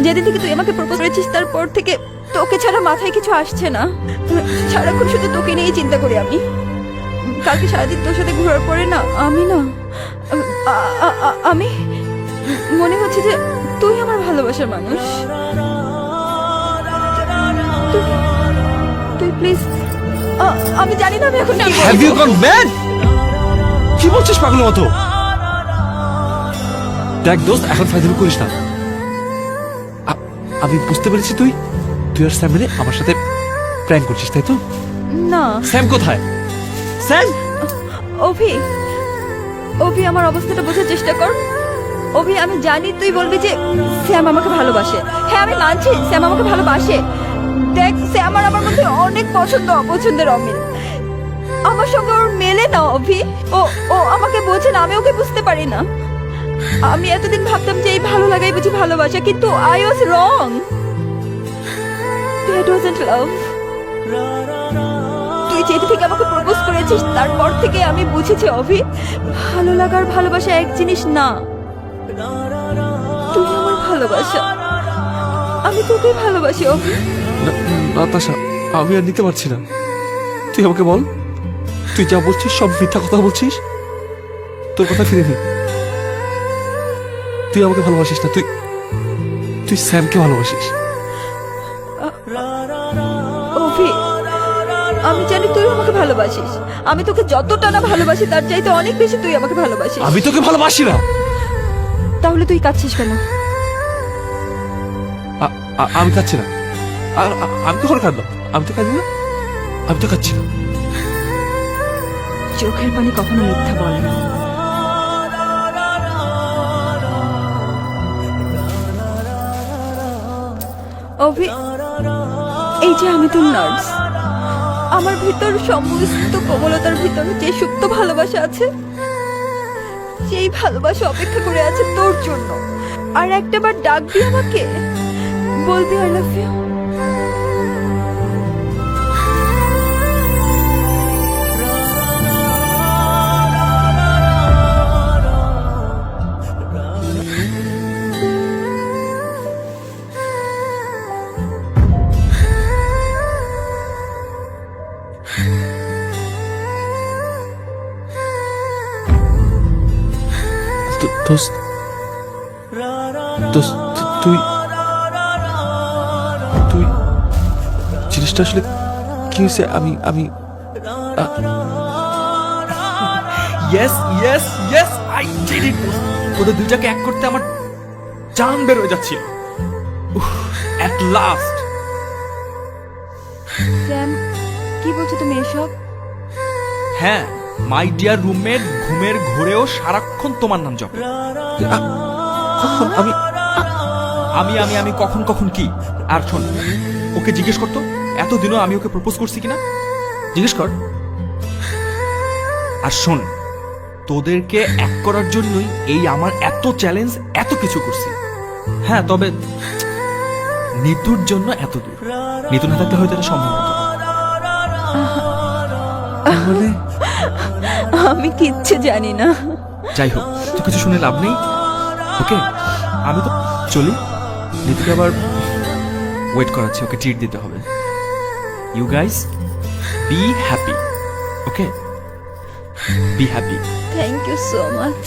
যেদিন থেকে তুই আমাকে প্রপোজ করেছিস, তারপর থেকে তোকে ছাড়া মাথায় কিছু আসছে না। সারাক্ষণ শুধু তোকে নিয়েই চিন্তা করি আমি। কালকে সারাদিন তোর সাথে ঘোরার পরে না, আমি না আমি মনে হচ্ছে যে তুই আমার ভালোবাসার মানুষ। তুই- প্লিজ আমি জানি না আমি এখন হ্যাভ। ইউ গন ম্যাড কি বলছিস পাগলের মতো? দেখ দোস্ত, এখন ফাইজলামি করিস না। আমি বুঝতে পেরেছি তুই। তুই আর স্যাম মিলে আমার সাথে প্র্যাঙ্ক করছিস তাই তো? না। স্যাম কোথায়? স্যাম! অভি অভি আমার অবস্থাটা বোঝার চেষ্টা কর। অভি আমি জানি তুই বলবি যে স্যাম আমাকে ভালোবাসে। হ্যাঁ আমি মানছি স্যাম আমাকে ভালোবাসে। দেখ স্যাম আর আমার মধ্যে অনেক পছন্দ অপছন্দের অমিল। আমার সঙ্গে ওর মেলে না অভি। ও ও আমাকে বোঝে না আমি ওকে বুঝতে পারি না। আমি এতদিন ভাবতাম যে এই ভালো লাগাই বুঝি ভালোবাসা, কিন্তু I was wrong that wasn't love তুই যেদি থেকে আমাকে প্রপোজ করেছিস, তারপর থেকে আমি বুঝেছি অভি ভালো লাগার ভালোবাসা এক জিনিস না। তুই আমার ভালোবাসা। আমি তোকে ভালোবাসি অভি নাতাশা, আমি আর নিতে পারছি না। তুই আমাকে বল, তুই যা বলছিস, সব মিথ্যা কথা বলছিস? তোর কথা ফিরে নি তুই আমাকে ভালোবাসিস না তুই তুই স্যামকে ভালোবাসিস। অভি আমি জানি তুই আমাকে ভালোবাসিস। আমি তোকে যতটা না ভালোবাসি তার চাইতে অনেক বেশি তুই আমাকে ভালোবাসিস। আমি তোকে ভালোবাসি না। তাহলে তুই কাঁদছিস কেন? আ- আ- আমি কাচ্ছি না। আ- আ- আমি কখন কাঁদলাম। আমি তো কাঁদি না। আমি তো কাচ্ছি না। চোখের পানি কখনো মিথ্যা বলে না। অভি এই যে আমি তো নার্স। আমার ভিতর সমস্ত কোমলতার ভিতর যে সুপ্ত ভালোবাসা আছে, সেই ভালোবাসা অপেক্ষা করে আছে তোর জন্য। আর একটাবার ডাকবি আমাকে, বলবি আই লাভ ইউ তুই তুই জিনিসটা আসলে কি হয়েছে? আমি আমি yes yes yes I did it ওদের দুইটাকে এক করতে আমার জান বের হয়ে যাচ্ছিল। এট লাস্ট স্যাম কি বলছো তুমি এসব? হ্যাঁ মাই ডিয়ার রুমমেট ঘুমের ঘোরেও সারাক্ষণ তোমার নাম জপ। কখন আমি আমি আমি আমি কখন কখন কি? আর শোন ওকে জিজ্ঞেস করতো এতদিনও আমি ওকে প্রপোজ করছি কিনা? জিজ্ঞেস কর। আর শোন তোদেরকে এক করার জন্যই এই আমার এত চ্যালেঞ্জ এত কিছু করছি। হ্যাঁ তবে নিতুর জন্য এত দূর। নিতু না থাকলে হয়তো এটা সম্ভব হতো। আমি কিচ্ছু জানি না। যাই হোক তো কিছু শুনে লাভ নেই। ওকে আমি তো চলি। নিতুকে আবার ওয়েট করাচ্ছি ওকে ট্রিট দিতে হবে। You guys be happy okay be happy thank you so much